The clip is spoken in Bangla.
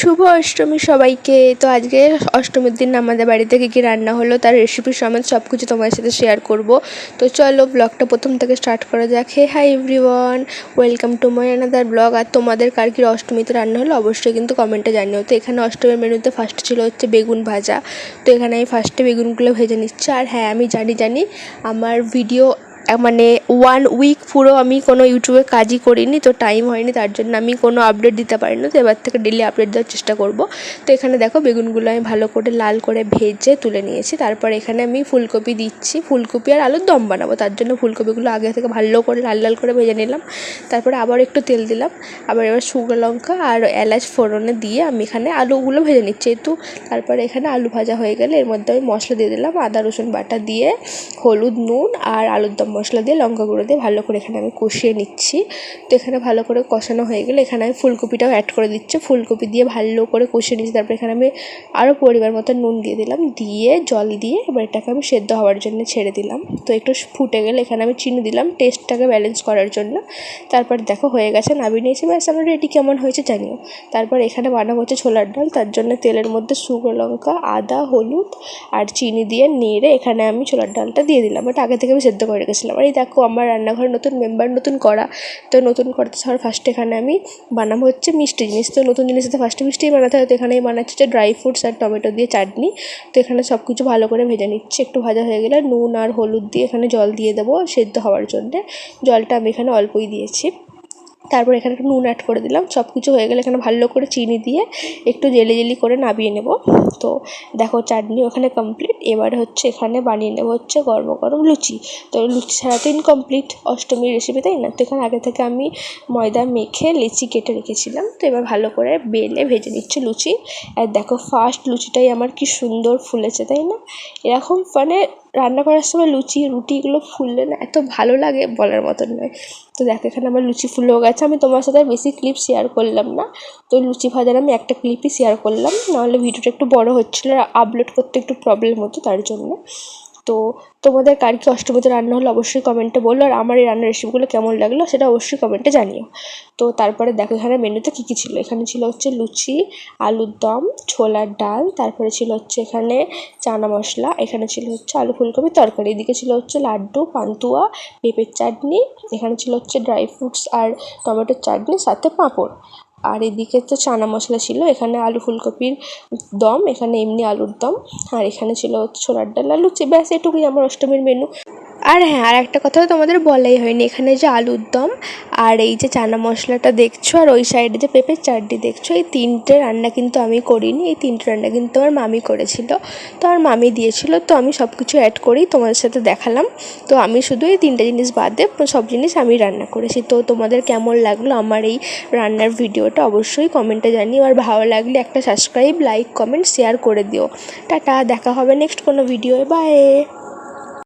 শুভ অষ্টমী সবাইকে। তো আজকে অষ্টমীর দিন আমাদের বাড়িতে কী কী রান্না হলো, তার রেসিপি সমেত সব কিছু তোমার সাথে শেয়ার করব। তো চলো ব্লগটা প্রথম থেকে স্টার্ট করা যাক। Hey hi everyone welcome to my another blog আর তোমাদের কার কী অষ্টমীতে রান্না হলো, অবশ্যই কিন্তু কমেন্টে জানিও। তো এখানে অষ্টমীর মেনুতে ফার্স্ট ছিল হচ্ছে বেগুন ভাজা। তো এখানে আমি ফার্স্টে বেগুনগুলো ভেজে নিচ্ছি। আর হ্যাঁ আমি জানি জানি আমার ভিডিও মানে ওয়ান উইক পুরো আমি কোনো ইউটিউবে কাজই করিনি, তো টাইম হয়নি, তার জন্য আমি কোনো আপডেট দিতে পারিনি, তো এবার থেকে ডেলি আপডেট দেওয়ার চেষ্টা করব। তো এখানে দেখো বেগুনগুলো আমি ভালো করে লাল করে ভেজে তুলে নিয়েছি, তারপর এখানে আমি ফুলকপি দিচ্ছি, ফুলকপি আর আলুর দম বানাবো, তার জন্য ফুলকপিগুলো আগে থেকে ভালো করে লাল লাল করে ভেজে নিলাম, তারপরে আবার একটু তেল দিলাম, আবার এবার শুকনো লঙ্কা আর এলাচ ফোড়নে দিয়ে আমি এখানে আলুগুলো ভেজে নিচ্ছি একটু তারপরে এখানে আলু ভাজা হয়ে গেলে এর মধ্যে আমি মশলা দিয়ে দিলাম, আদা, রসুন বাটা দিয়ে হলুদ, নুন আর আলুর দম মশলা দিয়ে লঙ্কা গুঁড়ো দিয়ে ভালো করে এখানে আমি কষিয়ে নিচ্ছি। তো এখানে ভালো করে কষানো হয়ে গেলে এখানে আমি ফুলকপিটাও অ্যাড করে দিচ্ছি। ফুলকপি দিয়ে ভালো করে কষিয়ে নিচ্ছি তারপর এখানে আমি আরও পরিমাণ মতো নুন দিয়ে দিলাম। দিয়ে, জল দিয়ে এবার এটাকে আমি সেদ্ধ হওয়ার জন্য ছেড়ে দিলাম। তো একটু ফুটে গেলে এখানে আমি চিনি দিলাম টেস্টটাকে ব্যালেন্স করার জন্য। তারপর দেখো হয়ে গেছে, নামিয়ে নিয়েছি। ব্যাস, আমার রেডি কেমন হয়েছে জানিও। তারপর এখানে বানাবো হচ্ছে ছোলার ডাল। তার জন্য তেলের মধ্যে শুকনো লঙ্কা, আদা, হলুদ আর চিনি দিয়ে নেড়ে এখানে আমি ছোলার ডালটা দিয়ে দিলাম। বাট আগে থেকে আমি সেদ্ধ করে রেখেছিলাম আর দেখো, আমার রান্নাঘর নতুন মেম্বার নতুন করা। তো নতুন করতে সবার ফার্স্ট এখানে আমি বানাবো হচ্ছে মিষ্টি জিনিস। তো নতুন জিনিস তো ফার্স্টে মিষ্টিই বানাতে হয়। তো এখানে বানাচ্ছি হচ্ছে ড্রাই ফ্রুটস আর টমেটো দিয়ে চাটনি। তো এখানে সব কিছু ভালো করে ভেজে নিচ্ছি। একটু ভাজা হয়ে গেলে নুন আর হলুদ দিয়ে এখানে জল দিয়ে দেবো সেদ্ধ হওয়ার জন্যে। জলটা আমি এখানে অল্পই দিয়েছি। তারপর এখানে একটু নুন অ্যাড করে দিলাম। সব কিছু হয়ে গেলে এখানে ভালো করে চিনি দিয়ে একটু জেলি জেলি করে নাবিয়ে নেব। তো দেখো চাটনি ওখানে কমপ্লিট এবার হচ্ছে এখানে বানিয়ে নেব হচ্ছে গরম গরম লুচি। তো লুচি ছাড়া তো ইনকমপ্লিট অষ্টমীর রেসিপি তাই না? তো এখানে আগে থেকে আমি ময়দা মেখে লিচি কেটে রেখেছিলাম। তো এবার ভালো করে বেলে ভেজে নিচ্ছি লুচি। আর দেখো ফার্স্ট লুচিটাই আমার কি সুন্দর ফুলেছে তাই না? এরকম মানে রান্না করার সময় লুচি, রুটি এগুলো ফুললে না এত ভালো লাগে বলার মতন নয়। তো দেখো, এখানে আমার লুচি ফুলেও গেছে। আমি তোমার সাথে বেশি ক্লিপ শেয়ার করলাম না। তো লুচি ভাজার আমি একটা ক্লিপই শেয়ার করলাম। নাহলে ভিডিওটা একটু বড় হচ্ছিল আর আপলোড করতে একটু প্রবলেম হতো তার জন্য। তো তোমাদের কার কি অষ্টমীতে রান্না হলো অবশ্যই কমেন্টে বলল আর আমার এই রান্নার রেসিপিগুলো কেমন লাগল সেটা অবশ্যই কমেন্টে জানিও। তো তারপরে দেখো এখানে মেনুতে কী কী ছিল? এখানে ছিল হচ্ছে লুচি, আলুর দম, ছোলার ডাল, তারপরে ছিল হচ্ছে এখানে চানা মশলা, এখানে ছিল হচ্ছে আলু ফুলকপি তরকারি, এদিকে ছিল হচ্ছে লাড্ডু, পান্তুয়া, পেঁপের চাটনি, এখানে ছিল হচ্ছে ড্রাই ফ্রুটস আর টমেটোর চাটনি, সাথে পাঁপড়। আর এদিকে তো চানা মশলা ছিল, এখানে আলু ফুলকপির দম, এখানে এমনি আলুর দম, আর এখানে ছিল ছোলার ডাল, আলু ব্যাস, এটুকুই আমার অষ্টমীর মেনু আর হ্যাঁ আর একটা কথা তোমাদের বলাই হয়নি। এখানে যে আলুর দম আর এই যে চানা মশলাটা দেখছ আর ওই সাইডে যে পেঁপের চাটনি দেখছ, এই তিনটে রান্না কিন্তু আমি করিনি। এই তিনটে রান্না কিন্তু আমার মামি করেছিল। তো আমার মামি দিয়েছিল, তো আমি সব কিছু অ্যাড করেই তোমাদের সাথে দেখালাম। তো আমি শুধু এই তিনটে জিনিস বাদে সব জিনিস আমি রান্না করেছি। তো তোমাদের কেমন লাগল আমার এই রান্নার ভিডিওটা অবশ্যই কমেন্টে জানিও। আর ভালো লাগলে একটা সাবস্ক্রাইব লাইক কমেন্ট শেয়ার করে দিও। টাটা, দেখা হবে নেক্সট কোনো ভিডিও বাই